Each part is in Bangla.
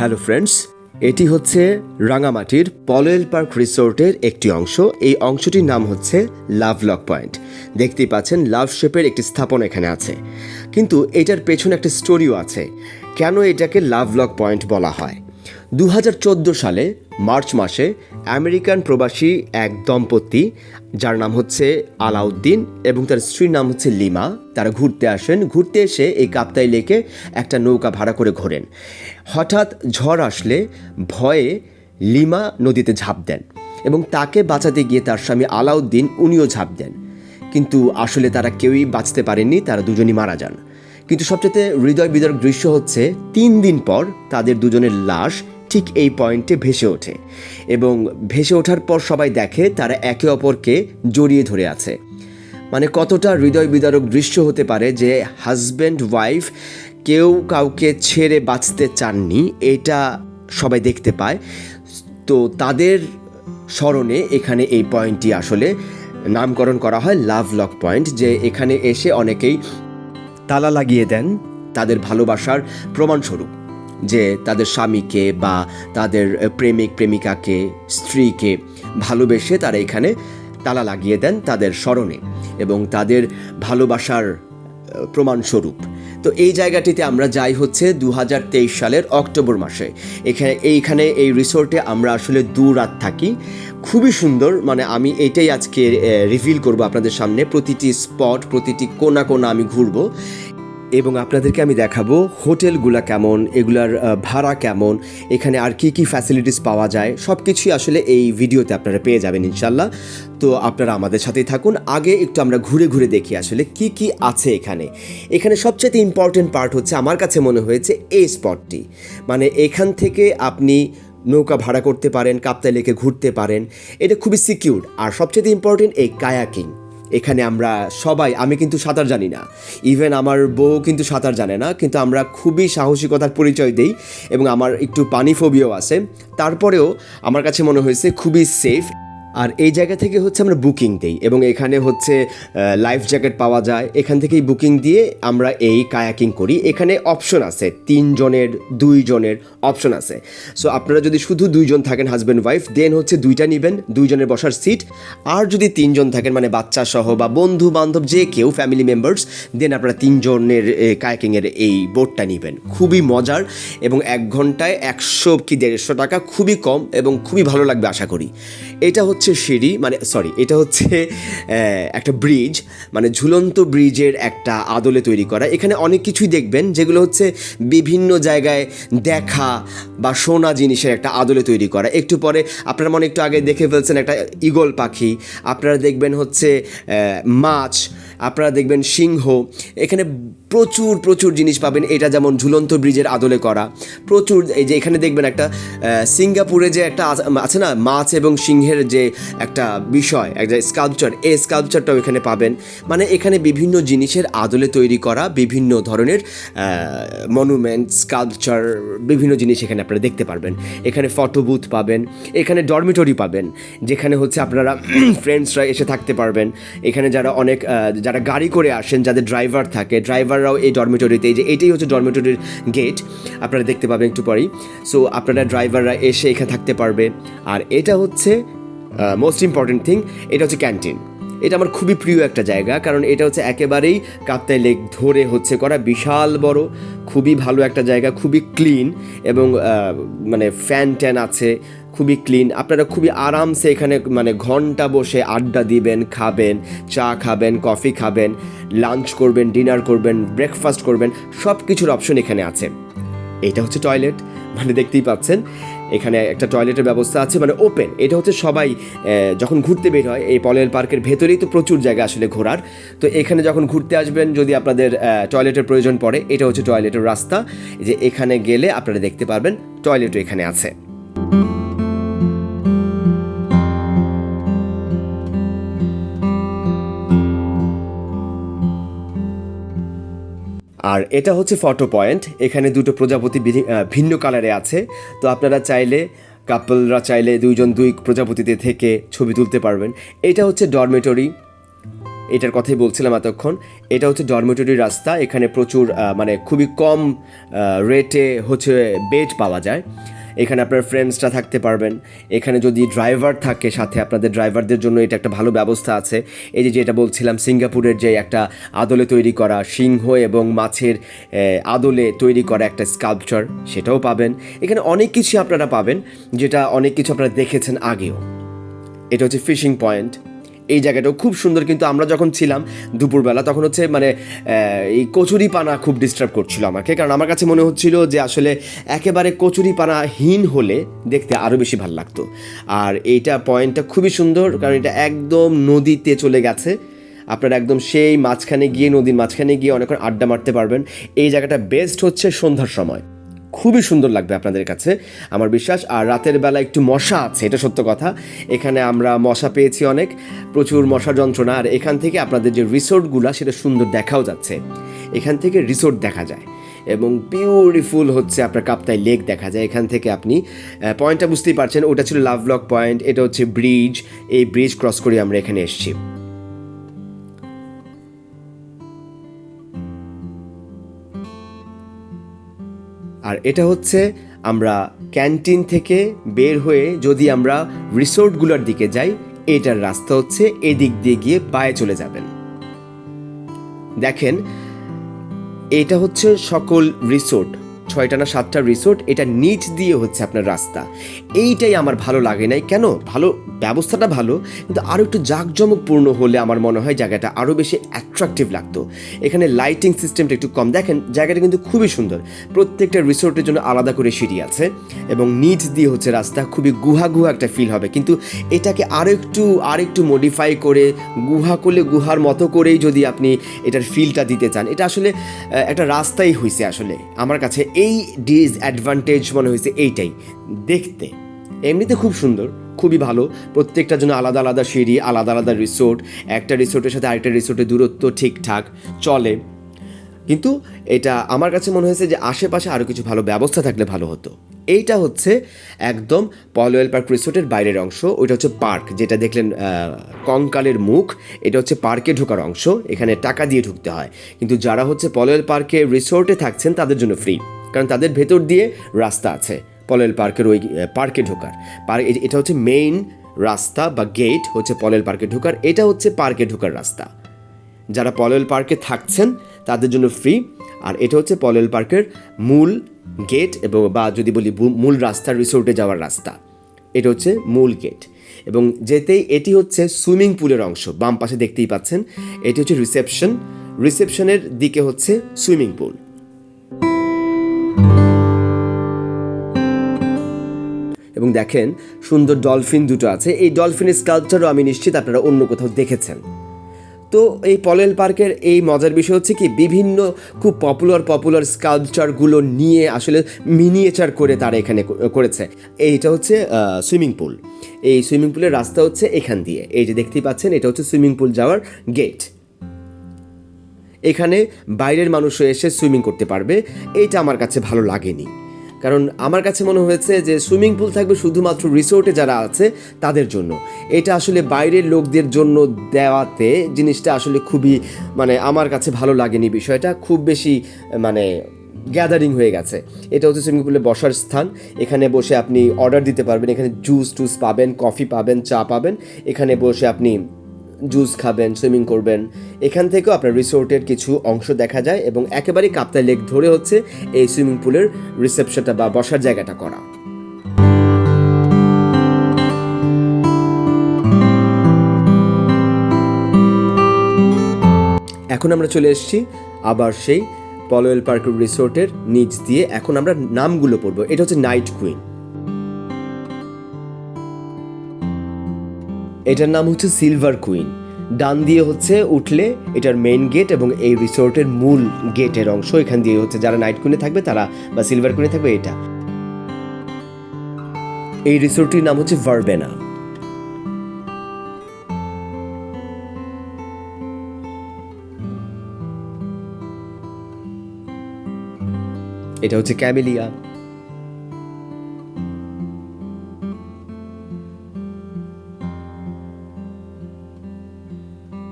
হ্যালো ফ্রেন্ডস এটি হচ্ছে রাঙামাটির পলেল পার্ক রিসোর্টের একটি অংশ। এই অংশটির নাম হচ্ছে লাভ লক পয়েন্ট দেখতেই পাচ্ছেন লাভ শেপের একটি স্থাপন এখানে আছে। কিন্তু এটার পেছনে একটা স্টোরিও আছে। কেন এটাকে লাভ লক পয়েন্ট বলা হয়? দু হাজার চোদ্দ সালে মার্চ মাসে আমেরিকান প্রবাসী এক দম্পতি, যার নাম হচ্ছে আলাউদ্দিন এবং তার স্ত্রীর নাম হচ্ছে লিমা। তারা ঘুরতে আসেন। ঘুরতে এসে এই কাপ্তাই লেকে একটা নৌকা ভাড়া করে ঘোরেন। হঠাৎ ঝড় আসলে ভয়ে লিমা নদীতে ঝাঁপ দেন এবং তাকে বাঁচাতে গিয়ে তার স্বামী আলাউদ্দিন উনিও ঝাঁপ দেন। কিন্তু আসলে তারা কেউই বাঁচতে পারেননি, তারা দুজনই মারা যান। কিন্তু সবচেয়ে হৃদয় বিদারক দৃশ্য হচ্ছে, তিন দিন পর তাদের দুজনের লাশ ঠিক এই পয়েন্টে ভেসে ওঠে এবং ভেসে ওঠার পর সবাই দেখে তারা একে অপরকে জড়িয়ে ধরে আছে। মানে কতটা হৃদয় বিদারক দৃশ্য হতে পারে যে হাজব্যান্ড ওয়াইফ কেউ কাউকে ছেড়ে বাঁচতে চাননি, এটা সবাই দেখতে পায়। তো তাদের স্মরণে এখানে এই পয়েন্টটি আসলে নামকরণ করা হয় লাভ লক পয়েন্ট যে এখানে এসে অনেকেই তালা লাগিয়ে দেন তাদের ভালোবাসার প্রমাণস্বরূপ। যে তাদের স্বামীকে বা তাদের প্রেমিক প্রেমিকাকে, স্ত্রীকে ভালোবেসে তারা এখানে তালা লাগিয়ে দেন তাদের স্মরণে এবং তাদের ভালোবাসার প্রমাণস্বরূপ। তো এই জায়গাটিতে আমরা যাই হচ্ছে দু হাজার তেইশ সালের অক্টোবর মাসে। এখানে, এইখানে এই রিসোর্টে আমরা আসলে দু রাত থাকি। খুবই সুন্দর মানে আমি এটাই আজকে রিভিল করব আপনাদের সামনে। প্রতিটি স্পট, প্রতিটি কোনা কোনা আমি ঘুরবো। এবং আপনাদেরকে আমি দেখাবো হোটেলগুলা কেমন, এগুলার ভাড়া কেমন, এখানে আর কি কি ফ্যাসিলিটিস পাওয়া যায় সব কিছুই আসলে এই ভিডিওতে আপনারা পেয়ে যাবেন ইনশাল্লাহ। তো আপনারা আমাদের সাথেই থাকুন। আগে একটু আমরা ঘুরে ঘুরে দেখি আসলে কি কি আছে এখানে। এখানে সবচেয়ে ইম্পর্টেন্ট পার্ট হচ্ছে, আমার কাছে মনে হয়েছে এই স্পটটি মানে এখান থেকে আপনি নৌকা ভাড়া করতে পারেন, কাপ্তাই লেকে ঘুরতে পারেন। এটা খুবই সিকিউর আর সবচেয়ে ইম্পর্টেন্ট এই কায়াকিং এখানে আমরা সবাই, আমি কিন্তু সাঁতার জানি না। ইভেন আমার বউ কিন্তু সাঁতার জানে না, কিন্তু আমরা খুবই সাহসিকতার পরিচয় দিই এবং আমার একটু পানি ফোবিও আছে। তারপরেও আমার কাছে মনে হয়েছে খুবই সেফ আর এই জায়গা থেকে হচ্ছে আমরা বুকিং দিই এবং এখানে হচ্ছে লাইফ জ্যাকেট পাওয়া যায়। এখান থেকেই বুকিং দিয়ে আমরা এই কায়াকিং করি। এখানে অপশন আছে, তিনজনের, দুইজনের অপশন আছে। সো আপনারা যদি শুধু দুইজন থাকেন হাজব্যান্ড ওয়াইফ দেন হচ্ছে দুইটা নেবেন, দুইজনের বসার সিট আর যদি তিনজন থাকেন মানে বাচ্চা সহ বা বন্ধু বান্ধব, যে কেউ ফ্যামিলি মেম্বার্স দেন আপনারা তিনজনের কায়াকিংয়ের এই বোটটা নেবেন। খুবই মজার এবং এক ঘন্টায় একশো কি দেড়শো টাকা খুবই কম এবং খুবই ভালো লাগবে, আশা করি। এটা হচ্ছে সিঁড়ি মানে সরি এটা হচ্ছে একটা ব্রিজ মানে ঝুলন্ত ব্রিজের একটা আদলে তৈরি করা। এখানে অনেক কিছুই দেখবেন, যেগুলো হচ্ছে বিভিন্ন জায়গায় দেখা বা শোনা জিনিসের একটা আদলে তৈরি করা। একটু পরে আপনারা মনে একটু আগে দেখে ফেলছেন একটা ঈগল পাখি, আপনারা দেখবেন হচ্ছে মাছ, আপনারা দেখবেন সিংহ। এখানে প্রচুর প্রচুর জিনিস পাবেন। এটা যেমন ঝুলন্ত ব্রিজের আদলে করা। প্রচুর, এই যে এখানে দেখবেন একটা সিঙ্গাপুরে যে একটা আছে না, মাছ এবং সিংহের যে একটা বিষয় এক একটা স্কাল্পচার এই স্কাল্পচারটাও এখানে পাবেন। মানে এখানে বিভিন্ন জিনিসের আদলে তৈরি করা, বিভিন্ন ধরনের মনুমেন্ট স্কাল্পচার বিভিন্ন জিনিস এখানে আপনারা দেখতে পারবেন। এখানে ফটো বুথ পাবেন, এখানে ডরমিটরি পাবেন, যেখানে হচ্ছে আপনারা ফ্রেন্ডসরা এসে থাকতে পারবেন। এখানে যারা অনেক যারা গাড়ি করে আসেন, যাদের ড্রাইভার থাকে ড্রাইভাররাও এই ডরমিটরিতে এই যে এটাই হচ্ছে ডরমিটরির গেট আপনারা দেখতে পাবেন একটু পরেই। সো আপনারা ড্রাইভাররা এসে এখানে থাকতে পারবে। আর এটা হচ্ছে মোস্ট ইম্পর্টেন্ট থিং এটা হচ্ছে ক্যান্টিন এটা আমার খুবই প্রিয় একটা জায়গা, কারণ এটা হচ্ছে একেবারেই কাপ্তাই লেক ধরে হচ্ছে করা বিশাল বড়, খুবই ভালো একটা জায়গা, খুবই ক্লিন এবং মানে ফ্যান ট্যান আছে খুবই ক্লিন আপনারা খুবই আরামসে এখানে মানে ঘণ্টা বসে আড্ডা দিবেন, খাবেন, চা খাবেন কফি খাবেন লাঞ্চ করবেন ডিনার করবেন ব্রেকফাস্ট করবেন সব কিছুর অপশন এখানে আছে। এটা হচ্ছে টয়লেট মানে দেখতেই পাচ্ছেন, এখানে একটা টয়লেটের ব্যবস্থা আছে মানে ওপেন এটা হচ্ছে সবাই যখন ঘুরতে বের হয়, এই পলের পার্কের ভেতরেই তো প্রচুর জায়গা আসলে ঘোরার, তো এখানে যখন ঘুরতে আসবেন, যদি আপনাদের টয়লেটের প্রয়োজন পড়ে, এটা হচ্ছে টয়লেটের রাস্তা যে এখানে গেলে আপনারা দেখতে পারবেন টয়লেটও এখানে আছে। আর এটা হচ্ছে ফটো পয়েন্ট এখানে দুটো প্রজাপতি ভিন্ন কালারে আছে। তো আপনারা চাইলে কাপলরা চাইলে দুইজন দুই প্রজাপতিতে থেকে ছবি তুলতে পারবেন। এটা হচ্ছে ডরমেটরি এটার কথাই বলছিলাম এতক্ষণ। এটা হচ্ছে ডরমেটরি রাস্তা। এখানে প্রচুর মানে খুবই কম রেটে হচ্ছে বেড পাওয়া যায়। এখানে আপনার ফ্রেন্ডসরা থাকতে পারবেন। এখানে যদি ড্রাইভার থাকে সাথে আপনাদের ড্রাইভারদের জন্য এটা একটা ভালো ব্যবস্থা আছে। এই যে যেটা বলছিলাম, সিঙ্গাপুরের যে একটা আদলে তৈরি করা সিংহ এবং মাছের আদলে তৈরি করা একটা স্কাল্পচার সেটাও পাবেন। এখানে অনেক কিছু আপনারা পাবেন, যেটা অনেক কিছু আপনারা দেখেছেন আগেও। এটা হচ্ছে ফিশিং পয়েন্ট এই জায়গাটাও খুব সুন্দর, কিন্তু আমরা যখন ছিলাম দুপুরবেলা তখন হচ্ছে মানে এই কচুরি পানা খুব ডিস্টার্ব করছিল আমাকে। কারণ আমার কাছে মনে হচ্ছিল যে আসলে একেবারে কচুরি পানাহীন হলে দেখতে আরও বেশি ভালো লাগতো। আর এইটা পয়েন্টটা খুবই সুন্দর, কারণ এটা একদম নদীতে চলে গেছে। আপনারা একদম সেই মাঝখানে গিয়ে, নদীর মাঝখানে গিয়ে অনেকক্ষণ আড্ডা মারতে পারবেন। এই জায়গাটা বেস্ট হচ্ছে সন্ধ্যার সময়। খুবই সুন্দর লাগবে আপনাদের কাছে। আমার বিশ্বাস, আর রাতের বেলা একটু মশা আছে, এটা সত্য কথা। এখানে আমরা মশা পেয়েছি অনেক, প্রচুর মশা যন্ত্রণা, আর এখান থেকে আপনাদের যে রিসোর্টগুলো, সেটা সুন্দর দেখাও যাচ্ছে। এখান থেকে রিসোর্ট দেখা যায়, এবং বিউটিফুল হচ্ছে আপনার কাপ্তাই লেক দেখা যায়। এখান থেকে আপনি পয়েন্টটা বুঝতেই পারছেন, ওটা ছিল লাভ লক পয়েন্ট, এটা হচ্ছে ব্রিজ, এই ব্রিজ ক্রস করে আমরা এখানে এসেছি। আর এটা হচ্ছে আমরা ক্যান্টিন থেকে বের হয়ে যদি আমরা রিসোর্টগুলোর দিকে যাই, এটার রাস্তা হচ্ছে এদিক দিয়ে গিয়ে পায়ে চলে যাবেন। দেখেন, এটা হচ্ছে সকল রিসোর্ট। ছয়টা না সাতটা রিসোর্ট এটা নিচ দিয়ে হচ্ছে আপনার রাস্তা। এইটাই আমার ভালো লাগে নাই। কেন? ভালো, ব্যবস্থাটা ভালো, কিন্তু আরও একটু জাঁকজমকপূর্ণ হলে আমার মনে হয় জায়গাটা আরও বেশি অ্যাট্রাকটিভ লাগতো। এখানে লাইটিং সিস্টেমটা একটু কম। দেখেন, জায়গাটা কিন্তু খুবই সুন্দর। প্রত্যেকটা রিসোর্টের জন্য আলাদা করে সিঁড়ি আছে এবং নিচ দিয়ে হচ্ছে রাস্তা খুবই গুহা গুহা একটা ফিল হবে। কিন্তু এটাকে আরও একটু, আর একটু মডিফাই করে, গুহা করলে গুহার মতো করেই যদি আপনি এটার ফিলটা দিতে চান, এটা আসলে একটা রাস্তাই হয়েছে আসলে। আমার কাছে এই ডিসঅ্যাডভান্টেজ মনে হয়েছে এইটাই। দেখতে, এমনিতে খুব সুন্দর, খুবই ভালো। প্রত্যেকটার জন্য আলাদা আলাদা সিঁড়ি, আলাদা আলাদা রিসোর্ট একটা রিসোর্টের সাথে আরেকটা রিসোর্টের দূরত্ব ঠিকঠাক চলে। কিন্তু এটা আমার কাছে মনে হয়েছে যে আশেপাশে আরও কিছু ভালো ব্যবস্থা থাকলে ভালো হতো। এইটা হচ্ছে একদম পলওয়েল পার্ক রিসোর্টের বাইরের অংশ, ওইটা হচ্ছে পার্ক যেটা দেখলেন কঙ্কালের মুখ, এটা হচ্ছে পার্কে ঢোকার অংশ, এখানে টাকা দিয়ে ঢুকতে হয়। কিন্তু যারা হচ্ছে পলওয়েল পার্কে রিসোর্টে থাকছেন, তাদের জন্য ফ্রি কারণ তাদের ভেতর দিয়ে রাস্তা আছে পলেল পার্কের ওই পার্কে ঢোকার। পার্ক এটা হচ্ছে মেইন রাস্তা বা গেট হচ্ছে পলেল পার্কে ঢোকার। এটা হচ্ছে পার্কে ঢোকার রাস্তা। যারা পলেল পার্কে থাকছেন, তাদের জন্য ফ্রি আর এটা হচ্ছে পলেল পার্কের মূল গেট এবং বা যদি বলি মূল রাস্তা রিসোর্টে যাওয়ার রাস্তা। এটা হচ্ছে মূল গেট এবং যেতেই এটি হচ্ছে সুইমিং পুলের অংশ। বাম পাশে দেখতেই পাচ্ছেন, এটি হচ্ছে রিসেপশন রিসেপশনের দিকে হচ্ছে সুইমিং পুল এবং দেখেন, সুন্দর ডলফিন দুটো আছে। এই ডলফিনের স্কাল্পচারও আমি নিশ্চিত আপনারা অন্য কোথাও দেখেছেন। তো এই পলেল পার্কের এই মজার বিষয় হচ্ছে কি, বিভিন্ন খুব পপুলার পপুলার স্কাল্পচারগুলো নিয়ে আসলে মিনিয়েচার করে তারা এখানে করেছে। এইটা হচ্ছে সুইমিং পুল। এই সুইমিং পুলের রাস্তা হচ্ছে এখান দিয়ে। এই যে দেখতেই পাচ্ছেন, এটা হচ্ছে সুইমিং পুল যাওয়ার গেট এখানে বাইরের মানুষও এসে সুইমিং করতে পারবে। এইটা আমার কাছে ভালো লাগেনি। কারণ আমার কাছে মনে হয়েছে যে সুইমিং পুল থাকবে শুধুমাত্র রিসোর্টে যারা আছে, তাদের জন্য। এটা আসলে বাইরের লোকদের জন্য দেওয়াতে জিনিসটা আসলে খুবই মানে আমার কাছে ভালো লাগেনি বিষয়টা। খুব বেশি মানে গ্যাদারিং হয়ে গেছে। এটা হচ্ছে সুইমিং পুলে বসার স্থান। এখানে বসে আপনি অর্ডার দিতে পারবেন। এখানে জুস টুস পাবেন কফি পাবেন, চা পাবেন। এখানে বসে আপনি জুস খাবেন, সুইমিং করবেন। এখান থেকেও আপনার রিসোর্টের কিছু অংশ দেখা যায় এবং একেবারেই কাপ্তাই লেক ধরে হচ্ছে এই সুইমিং পুলের রিসেপশনটা বা বসার জায়গাটা করা। এখন আমরা চলে এসেছি আবার সেই পলোয়েল পার্ক রিসোর্টের নিচ দিয়ে। এখন আমরা নামগুলো পড়ব। এটা হচ্ছে নাইট কুইন। এটার নাম হচ্ছে সিলভার কুইন ডান দিয়ে হচ্ছে উঠলে এটার মেইন গেট এবং এই রিসোর্টের মূল গেটের অংশ। এখান দিয়ে হচ্ছে যারা নাইট কুইনে থাকবে তারা, বা সিলভার কুইনে থাকবে এটা। এই রিসোর্টটির নাম হচ্ছে ভারবেনা এটা হচ্ছে ক্যামেলিয়া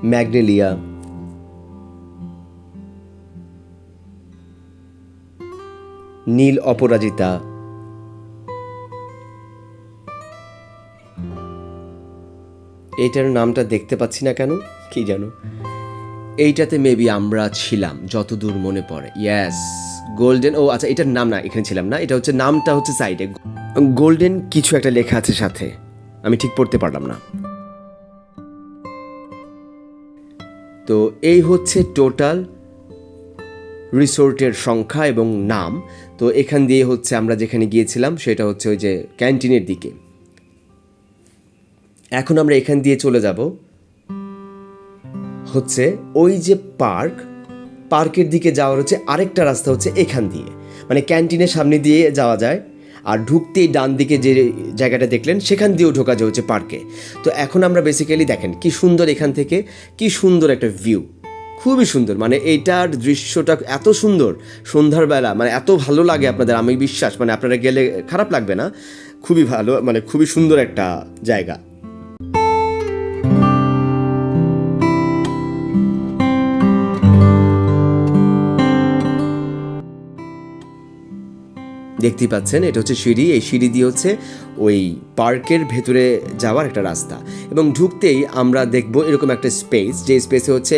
ম্যাগনেলিয়া। নীল অপরাজিতা। এইটার নামটা দেখতে পাচ্ছি না কেন? কি জানো এইটাতে মেবি আমরা ছিলাম, যতদূর মনে পড়ে। ইয়াস গোল্ডেন ও আচ্ছা এটার নাম না, এখানে ছিলাম না। এটা হচ্ছে, নামটা হচ্ছে সাইডে গোল্ডেন কিছু একটা লেখা আছে সাথে। আমি ঠিক পড়তে পারলাম না। তো এই হচ্ছে টোটাল রিসোর্টের সংখ্যা এবং নাম। তো এখান দিয়ে হচ্ছে আমরা যেখানে গিয়েছিলাম সেটা হচ্ছে ওই যে ক্যান্টিনের দিকে। এখন আমরা এখান দিয়ে চলে যাব। হচ্ছে ওই যে পার্ক, পার্কের দিকে যাওয়ার হচ্ছে আরেকটা রাস্তা হচ্ছে এখান দিয়ে। মানে ক্যান্টিনের সামনে দিয়ে যাওয়া যায়। আর ঢুকতেই ডান দিকে যে জায়গাটা দেখলেন, সেখান দিয়েও ঢোকা হচ্ছে পার্কে। তো এখন আমরা বেসিক্যালি দেখেন কি সুন্দর এখান থেকে, কি সুন্দর একটা ভিউ খুবই সুন্দর মানে এইটার দৃশ্যটা এত সুন্দর সন্ধ্যারবেলা মানে এত ভালো লাগে আপনাদের, আমি বিশ্বাস মানে আপনারা গেলে খারাপ লাগবে না। খুবই ভালো মানে খুবই সুন্দর একটা জায়গা। দেখতেই পাচ্ছেন এটা হচ্ছে সিঁড়ি এই সিঁড়ি দিয়ে হচ্ছে ওই পার্কের ভেতরে যাওয়ার একটা রাস্তা। এবং ঢুকতেই আমরা দেখব এরকম একটা স্পেস, যে স্পেসে হচ্ছে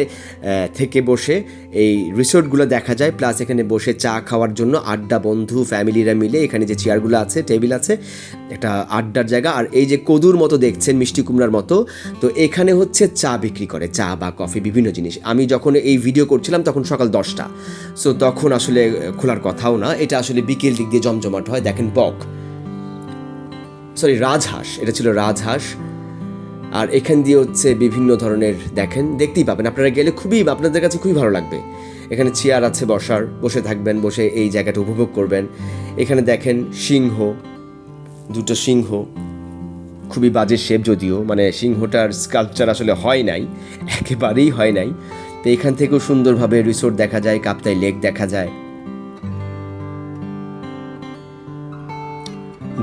থেকে বসে এই রিসোর্টগুলো দেখা যায়। প্লাস এখানে বসে চা খাওয়ার জন্য আড্ডা বন্ধু, ফ্যামিলিরা মিলে এখানে যে চেয়ারগুলো আছে, টেবিল আছে, একটা আড্ডার জায়গা। আর এই যে কদুর মতো দেখছেন, মিষ্টি কুমড়ার মতো, তো এখানে হচ্ছে চা বিক্রি করে, চা বা কফি, বিভিন্ন জিনিস। আমি যখন এই ভিডিও করছিলাম তখন সকাল দশটা। সো তখন আসলে খোলার কথাও না, এটা আসলে বিকেল দিক দিয়ে জমজমাট হয়। দেখেন বক। সরি রাজহাঁস এটা ছিল রাজহাঁস আর এখান দিয়ে হচ্ছে বিভিন্ন ধরনের দেখেন, দেখতেই পাবেন। আপনারা গেলে খুবই, আপনাদের কাছে খুবই ভালো লাগবে। এখানে চেয়ার আছে বসার, বসে থাকবেন, বসে এই জায়গাটা উপভোগ করবেন। এখানে দেখেন সিংহ, দুটো সিংহ। খুবই বাজে শেপ যদিও মানে সিংহটার স্কাল্পচার আসলে হয় নাই, একেবারেই হয় নাই। তো এখান থেকেও সুন্দরভাবে রিসোর্ট দেখা যায়, কাপ্তাই লেক দেখা যায়।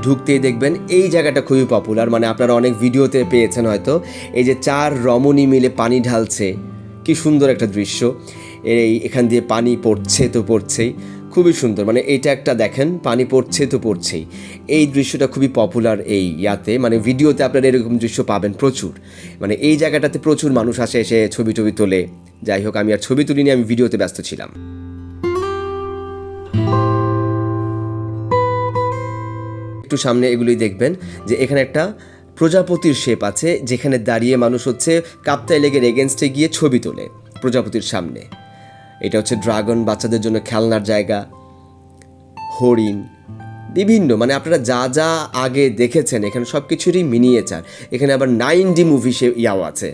ঢুকতেই দেখবেন এই জায়গাটা খুবই পপুলার মানে আপনারা অনেক ভিডিওতে পেয়েছেন হয়তো। এই যে চার রমণী মিলে পানি ঢালছে, কি সুন্দর একটা দৃশ্য। এই এখান দিয়ে পানি পড়ছে তো পড়ছেই, খুবই সুন্দর। মানে এইটা একটা দেখেন, পানি পড়ছে তো পড়ছেই। এই দৃশ্যটা খুবই পপুলার এই ইয়াতে মানে ভিডিওতে আপনারা এরকম দৃশ্য পাবেন প্রচুর। মানে এই জায়গাটাতে প্রচুর মানুষ আসে, এসে ছবি টবি তোলে। যাই হোক, আমি আর ছবি তুলিনি, আমি ভিডিওতে ব্যস্ত ছিলাম। একটু সামনে এগুলোই দেখবেন যে এখানে একটা প্রজাপতির শেপ আছে, যেখানে দাঁড়িয়ে মানুষ হচ্ছে কাপ্তাই লেগের এগেনস্টে গিয়ে ছবি তোলে প্রজাপতির সামনে। এটা হচ্ছে ড্রাগন বাচ্চাদের জন্য খেলনার জায়গা, হরিণ, বিভিন্ন মানে আপনারা যা যা আগে দেখেছেন, এখানে সব কিছুরই মিনিয়েচার এখানে আবার নাইন ডি মুভি সে ইয়াও আছে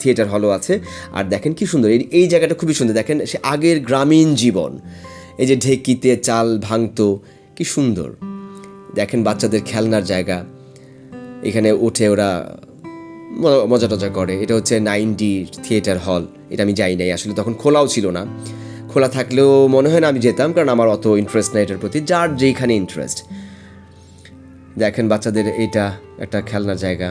থিয়েটার হলও আছে। আর দেখেন কি সুন্দর, এই এই জায়গাটা খুবই সুন্দর। দেখেন সে আগের গ্রামীণ জীবন, এই যে ঢেকিতে চাল ভাঙতো, কি সুন্দর। দেখেন বাচ্চাদের খেলনার জায়গা। এখানে উঠে ওরা মজা টজা করে। এটা হচ্ছে নাইন ডি থিয়েটার হল। এটা আমি যাই নাই। আসলে তখন খোলাও ছিল না। খোলা থাকলেও মনে হয় না আমি যেতাম, কারণ আমার অত ইন্টারেস্ট নাই এটার প্রতি। যার যেইখানে ইন্টারেস্ট দেখেন বাচ্চাদের এটা একটা খেলনার জায়গা।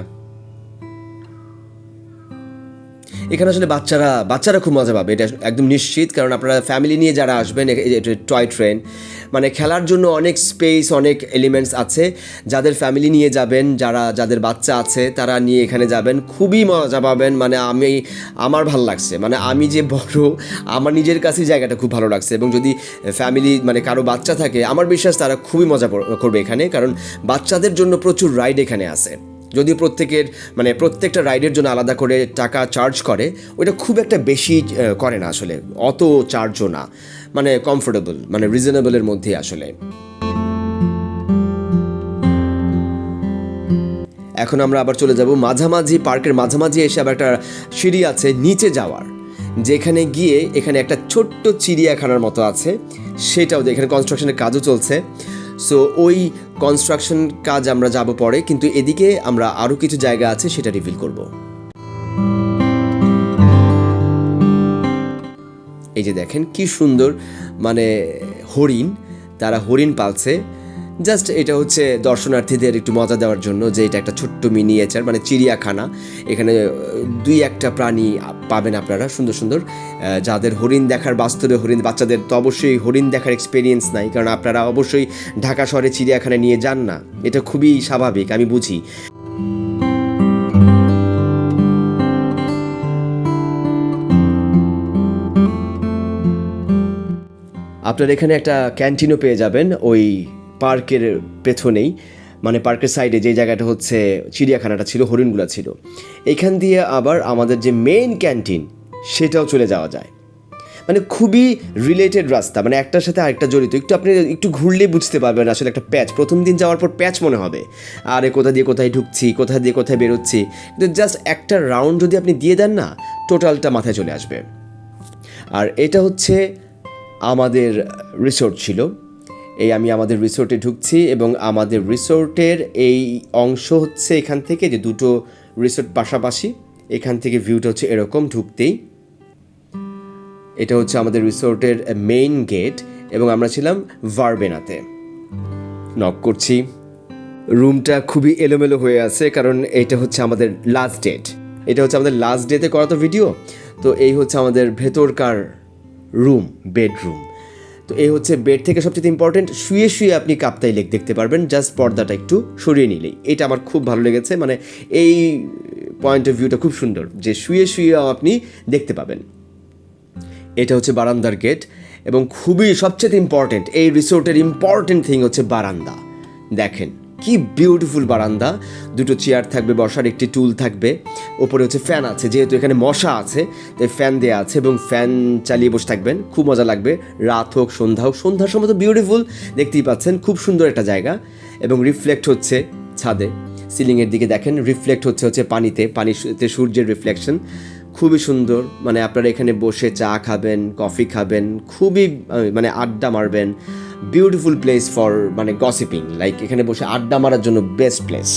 এখানে আসলে বাচ্চারা বাচ্চারা খুব মজা পাবে। এটা একদম নিশ্চিত, কারণ আপনারা ফ্যামিলি নিয়ে যারা আসবেন টয় ট্রেন মানে খেলার জন্য অনেক স্পেস অনেক এলিমেন্টস আছে। যাদের ফ্যামিলি নিয়ে যাবেন, যারা, যাদের বাচ্চা আছে, তারা নিয়ে এখানে যাবেন। খুবই মজা পাবেন। মানে আমি, আমার ভালো লাগছে। মানে আমি যে বড়, আমার নিজের কাছে জায়গাটা খুব ভালো লাগছে। এবং যদি ফ্যামিলি মানে কারও বাচ্চা থাকে, আমার বিশ্বাস তারা খুবই মজা করবে এখানে। কারণ বাচ্চাদের জন্য প্রচুর রাইড এখানে আছে। যদিও প্রত্যেকের মানে প্রত্যেকটা রাইডের জন্য আলাদা করে টাকা চার্জ করে, ওইটা খুব একটা বেশি করে না আসলে। অত চার্জও না। মানে কমফোর্টেবল মানে রিজনেবলের মধ্যে আসলে। এখন আমরা আবার চলে যাব মাঝামাঝি পার্কের মাঝামাঝি এসে আবার একটা সিঁড়ি আছে নিচে যাওয়ার, যেখানে গিয়ে এখানে একটা ছোট্ট চিড়িয়াখানার মতো আছে। সেটাও এখানে কনস্ট্রাকশনের কাজও চলছে। সো ওই কনস্ট্রাকশন কাজ আমরা যাব পরে, কিন্তু এদিকে আমরা আরও কিছু জায়গা আছে, সেটা রিভিল করব। এই যে দেখেন, কি সুন্দর মানে হরিণ, তারা হরিণ পালছে। জাস্ট এটা হচ্ছে দর্শনার্থীদের একটু মজা দেওয়ার জন্য যে এটা একটা ছোট্ট মিনিয়েচার মানে চিড়িয়াখানা। এখানে দুই একটা প্রাণী পাবেন আপনারা, সুন্দর সুন্দর। যাদের হরিণ দেখার, বাস্তবে হরিণ, বাচ্চাদের তো অবশ্যই হরিণ দেখার এক্সপিরিয়েন্স নাই, কারণ আপনারা অবশ্যই ঢাকা শহরে চিড়িয়াখানায় নিয়ে যান না। এটা খুবই স্বাভাবিক, আমি বুঝি। আপনার এখানে একটা ক্যান্টিনও পেয়ে যাবেন ওই পার্কের পেছনেই মানে পার্কের সাইডে যে জায়গাটা হচ্ছে চিড়িয়াখানাটা ছিল, হরিণগুলা ছিল। এখান দিয়ে আবার আমাদের যে মেইন ক্যান্টিন সেটাও চলে যাওয়া যায়। মানে খুবই রিলেটেড রাস্তা মানে একটার সাথে আরেকটা জড়িত। একটু আপনি একটু ঘুরলে বুঝতে পারবেন আসলে একটা প্যাচ প্রথম দিন যাওয়ার পর প্যাচ মনে হবে, আরে কোথা দিয়ে কোথায় ঢুকছি, কোথা দিয়ে কোথায় বেরোচ্ছি। কিন্তু জাস্ট একটা রাউন্ড যদি আপনি দিয়ে দেন না টোটালটা মাথায় চলে আসবে। আর এটা হচ্ছে আমাদের রিসোর্ট ছিল। এই আমি আমাদের রিসোর্টে ঢুকছি এবং আমাদের রিসোর্টের এই অংশ হচ্ছে এখান থেকে যে দুটো রিসোর্ট পাশাপাশি। এখান থেকে ভিউটা হচ্ছে এরকম ঢুকতেই। এটা হচ্ছে আমাদের রিসোর্টের মেইন গেট এবং আমরা ছিলাম ভারবেনাতে নক করছি। রুমটা খুবই এলোমেলো হয়ে আছে কারণ এটা হচ্ছে আমাদের লাস্ট ডেট এটা হচ্ছে আমাদের লাস্ট ডেতে করা তো ভিডিও তো এই হচ্ছে আমাদের ভেতরকার রুম বেডরুম তো এই হচ্ছে বেড থেকে সবচেয়ে ইম্পর্টেন্ট শুয়ে শুয়ে আপনি কাপ্তাই লেক দেখতে পারবেন। জাস্ট পর্দাটা একটু সরিয়ে নিলেই। এটা আমার খুব ভালো লেগেছে। মানে এই পয়েন্ট অফ ভিউটা খুব সুন্দর যে শুয়ে শুয়েও আপনি দেখতে পাবেন। এটা হচ্ছে বারান্দার গেট এবং খুবই সবচেয়ে ইম্পর্টেন্ট এই রিসোর্টের ইম্পর্টেন্ট থিং হচ্ছে বারান্দা। দেখেন। কি বিউটিফুল বারান্দা। দুটো চেয়ার থাকবে, বসার একটি টুল থাকবে। ওপরে হচ্ছে ফ্যান আছে, যেহেতু এখানে মশা আছে, তাই ফ্যান দেওয়া আছে এবং ফ্যান চালিয়ে বসে থাকবেন। খুব মজা লাগবে। রাত হোক, সন্ধ্যা হোক, সন্ধ্যার সময় তো বিউটিফুল দেখতেই পাচ্ছেন, খুব সুন্দর একটা জায়গা। এবং রিফ্লেক্ট হচ্ছে ছাদে। সিলিংয়ের দিকে দেখেন রিফ্লেক্ট হচ্ছে হচ্ছে পানিতে পানিতে সূর্যের রিফ্লেকশন খুবই সুন্দর মানে আপনারা এখানে বসে চা খাবেন কফি খাবেন, খুবই মানে আড্ডা মারবেন। বিউটিফুল প্লেস ফর মানে গসিপিং লাইক এখানে বসে আড্ডা মারার জন্য বেস্ট প্লেস